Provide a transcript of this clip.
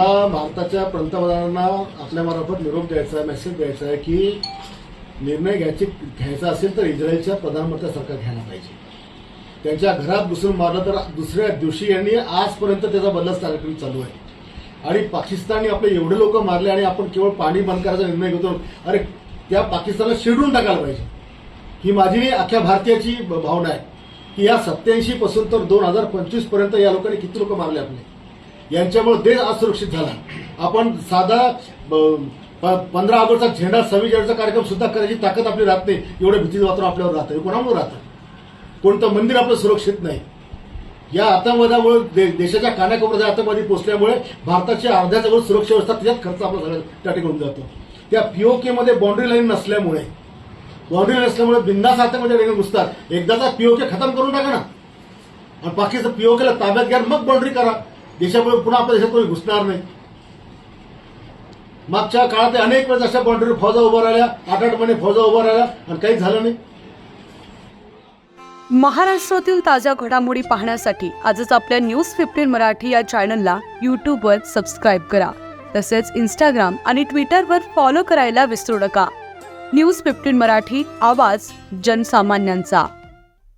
मला भारताच्या पंतप्रधानांना आपल्या मार्फत निरोप द्यायचा आहे मेसेज द्यायचा आहे की निर्णय घ्यायची घ्यायचा असेल तर इस्रायलच्या सरकार घ्यायला पाहिजे. त्यांच्या घरात घुसून मारलं तर दुसऱ्या दिवशी यांनी आजपर्यंत त्याचा बदलाच कार्यक्रम चालू आहे. आणि पाकिस्तानने आपले एवढे लोक मारले आणि आपण केवळ पाणी बंद करायचा निर्णय घेतो. अरे त्या पाकिस्तानला शिडून टाकायला पाहिजे. ही माझी अख्ख्या भारतीयाची ब- भावना आहे. की या सत्याऐंशी पासून तर दोन हजार पंचवीसपर्यंत या लोकांनी किती लोक मारले आपले? यांच्यामुळे देश असुरक्षित झाला. आपण साधा प- पंधरा ऑगस्टचा झेंडा सव्वीस जानेवारीचा कार्यक्रम सुद्धा करायची ताकद आपली राहत नाही. एवढं भीतीचं वातावरण आपल्यावर राहतं. हे कोणामुळे राहतं? कोणतं मंदिर आपलं सुरक्षित नाही. या आतंकवादामुळे दे- देशाच्या कानाकोपऱ्यात आतंकवादी पोचल्यामुळे भारताची अर्ध्याचा सुरक्षा व्यवस्था त्याच्यात खर्च आपला सगळ्या त्या ठिकाणी जातो. त्या पीओके मध्ये बाउंड्री लाईन नसल्यामुळे बाउंड्री लाईन नसल्यामुळे बिंदास आतंकवादी लाईन घुसतात. एकदाचा पीओके खतम करून टाका ना. आणि पाकिस्तान पीओकेला ताब्यात घ्या मग बाउंड्री करा. देशापुढे पुन्हा आपल्या देशात कोणी घुसणार नाही. मागच्या काळात अनेक वेळेस अशा बाउंड्रीवर फौजा उभा राहिल्या आठ आठ महिने फौजा उभा राहिल्या आणि काही झालं नाही. महाराष्ट्रातील ताज्या घडामोडी पाहण्यासाठी आजच आपल्या न्यूज फिफ्टीन मराठी या चॅनलला यूट्यूबवर सबस्क्राईब करा. तसेच इंस्टाग्राम आणि ट्विटरवर फॉलो करायला विसरू नका. न्यूज फिफ्टीन मराठी आवाज जनसामान्यांचा.